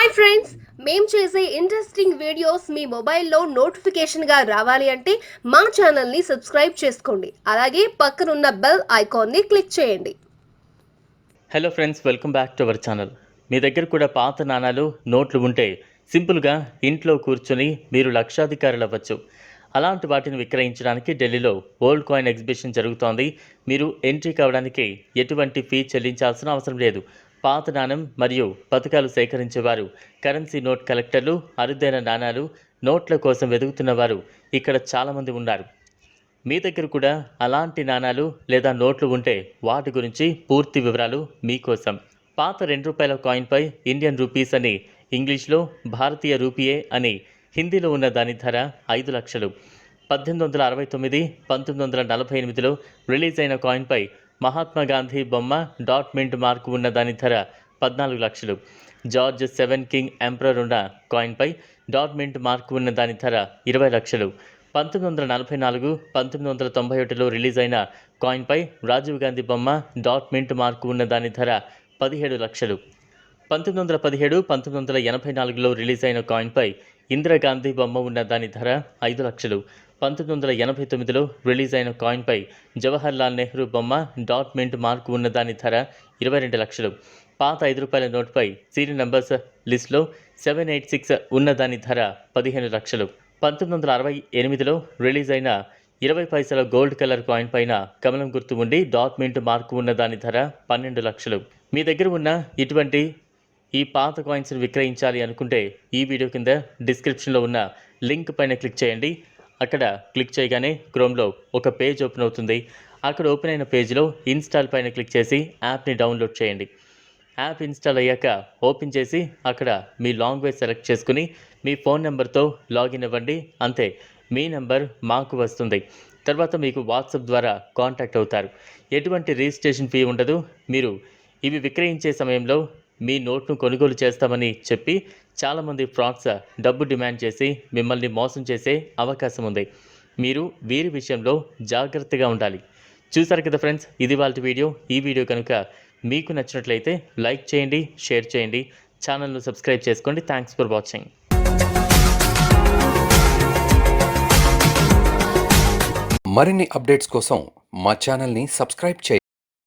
Hi friends మేము చేసే interesting videos మీ మొబైల్లో నోటిఫికేషన్గా రావాలి అంటే మా ఛానల్ని సబ్స్క్రైబ్ చేసుకోండి. అలాగే పక్కనున్న బెల్ ఐకాన్ని క్లిక్ చేయండి. Hello friends welcome back to our channel మీ దగ్గర కూడా పాత నాణాలు నోట్లు ఉంటే సింపుల్గా ఇంట్లో కూర్చొని మీరు లక్షాధికారులు అవ్వచ్చు. అలాంటి వాటిని విక్రయించడానికి ఢిల్లీలో ఓల్డ్ కాయిన్ ఎగ్జిబిషన్ జరుగుతోంది. మీరు ఎంట్రీ కావడానికి ఎటువంటి ఫీ చెల్లించాల్సిన అవసరం లేదు. పాత నాణం మరియు పథకాలు సేకరించేవారు. కరెన్సీ నోట్ కలెక్టర్లు అరుదైన నాణాలు నోట్ల కోసం వెతుకుతున్నవారు ఇక్కడ చాలామంది ఉన్నారు. మీ దగ్గర కూడా అలాంటి నాణాలు లేదా నోట్లు ఉంటే వాటి గురించి పూర్తి వివరాలు మీకోసం పాత రెండు రూపాయల కాయిన్పై ఇండియన్ రూపీస్ అని ఇంగ్లీష్లో భారతీయ రూపీయే అని హిందీలో ఉన్న దాని ధర ఐదు లక్షలు. పద్దెనిమిది వందల అరవై తొమ్మిది పంతొమ్మిది వందల నలభై ఎనిమిదిలో రిలీజ్ అయిన కాయిన్పై మహాత్మా గాంధీ బొమ్మ డాట్ మింట్ మార్క్ ఉన్న దాని ధర పద్నాలుగు లక్షలు. జార్జ్ సెవెన్ కింగ్ ఎంప్రర్ ఉన్న కాయిన్పై డాట్ మింట్ మార్క్ ఉన్న దాని ధర ఇరవై లక్షలు. పంతొమ్మిది వందల నలభై నాలుగు పంతొమ్మిది వందల తొంభై ఒకటిలో రిలీజ్ అయిన కాయిన్పై రాజీవ్ గాంధీ బొమ్మ డాట్ మింట్ మార్క్ ఉన్న దాని ధర పదిహేడు లక్షలు. పంతొమ్మిది వందల పదిహేడు పంతొమ్మిది వందల ఎనభై నాలుగులో రిలీజ్ అయిన కాయిన్పై ఇందిరాగాంధీ బొమ్మ ఉన్న దాని ధర ఐదు లక్షలు. పంతొమ్మిది వందల ఎనభై తొమ్మిదిలో రిలీజ్ అయిన కాయిన్పై జవహర్ లాల్ నెహ్రూ బొమ్మ డాట్ మింట్ మార్క్ ఉన్న దాని ధర ఇరవై రెండు లక్షలు. పాత ఐదు రూపాయల నోట్పై సీరియల్ నంబర్స్ లిస్ట్లో సెవెన్ ఎయిట్ సిక్స్ ఉన్న దాని ధర పదిహేను లక్షలు. పంతొమ్మిది వందల అరవై ఎనిమిదిలో రిలీజ్ అయిన ఇరవై పైసల గోల్డ్ కలర్ కాయిన్ పైన కమలం గుర్తు ఉండి డాట్ మింట్ మార్క్ ఉన్న దాని ధర పన్నెండు లక్షలు. మీ దగ్గర ఉన్న ఇటువంటి ఈ పాత కాయిన్స్ని విక్రయించాలి అనుకుంటే ఈ వీడియో కింద డిస్క్రిప్షన్లో ఉన్న లింక్ పైన క్లిక్ చేయండి. అక్కడ క్లిక్ చేయగానే క్రోమ్లో ఒక పేజ్ ఓపెన్ అవుతుంది. అక్కడ ఓపెన్ అయిన పేజ్లో ఇన్స్టాల్ పైన క్లిక్ చేసి యాప్ని డౌన్లోడ్ చేయండి. యాప్ ఇన్స్టాల్ అయ్యాక ఓపెన్ చేసి అక్కడ మీ లాంగ్వేజ్ సెలెక్ట్ చేసుకుని మీ ఫోన్ నెంబర్తో లాగిన్ అవ్వండి. అంతే మీ నెంబర్ మాకు వస్తుంది. తర్వాత మీకు వాట్సాప్ ద్వారా కాంటాక్ట్ అవుతారు. ఎటువంటి రిజిస్ట్రేషన్ ఫీ ఉండదు. మీరు ఇవి విక్రయించే సమయంలో మీ నోట్ను కొనుగోలు చేస్తామని చెప్పి చాలామంది ఫ్రాడ్స్ డబ్బు డిమాండ్ చేసి మిమ్మల్ని మోసం చేసే అవకాశం ఉంది. మీరు వీరి విషయంలో జాగ్రత్తగా ఉండాలి. చూసారు కదా ఫ్రెండ్స్ ఇది వాళ్ళ వీడియో. ఈ వీడియో కనుక మీకు నచ్చినట్లయితే లైక్ చేయండి షేర్ చేయండి ఛానల్ను సబ్స్క్రైబ్ చేసుకోండి. థ్యాంక్స్ ఫర్ వాచింగ్ మరిన్ని అప్డేట్స్ కోసం మా ఛానల్ని సబ్స్క్రైబ్ చేయండి.